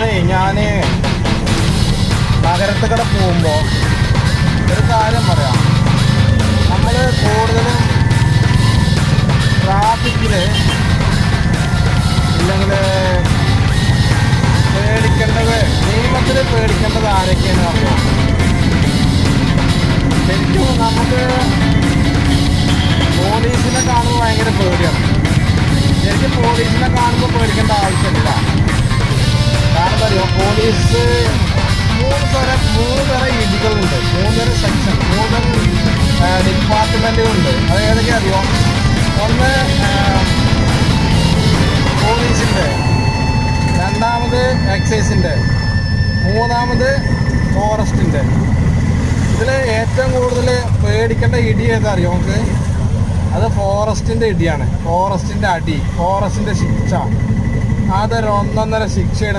ഒന്നാമതേ ഞാൻ നഗരത്തിൽ കൂടെ പോകുമ്പോൾ ഒരു കാര്യം പറയാം. നമ്മൾ കൂടുതലും ട്രാഫിക്കിൽ അല്ലെങ്കിൽ പേടിക്കേണ്ടത് നിയമത്തിൽ പേടിക്കേണ്ടത് ആരൊക്കെയാണ് അറിയാം? ശരിക്കും നമുക്ക് പോലീസിനെ കാണുമ്പോൾ ഭയങ്കര പേടിയാണ്. ശരിക്കും പോലീസിനെ കാണുമ്പോൾ പേടിക്കേണ്ട പോലീസ് മൂന്ന് മൂന്നര മൂന്ന് മൂന്നര ഇടികളുണ്ട് മൂന്ന് തരം സെക്ഷൻ മൂന്ന് ഡിപ്പാർട്ട്മെന്റുകളുണ്ട് അത് ഏതൊക്കെ അറിയോ ഒന്ന് പോലീസിന്റെ രണ്ടാമത് എക്സൈസിന്റെ മൂന്നാമത് ഫോറസ്റ്റിന്റെ ഇതിൽ ഏറ്റവും കൂടുതൽ പേടിക്കേണ്ട ഇടി ഏതാ അറിയോ നമുക്ക് അത് ഫോറസ്റ്റിന്റെ ഇടിയാണ് ഫോറസ്റ്റിന്റെ അടി ഫോറസ്റ്റിന്റെ ശിക്ഷ. അതൊരു ഒന്നൊന്നര ശിക്ഷയാണ്.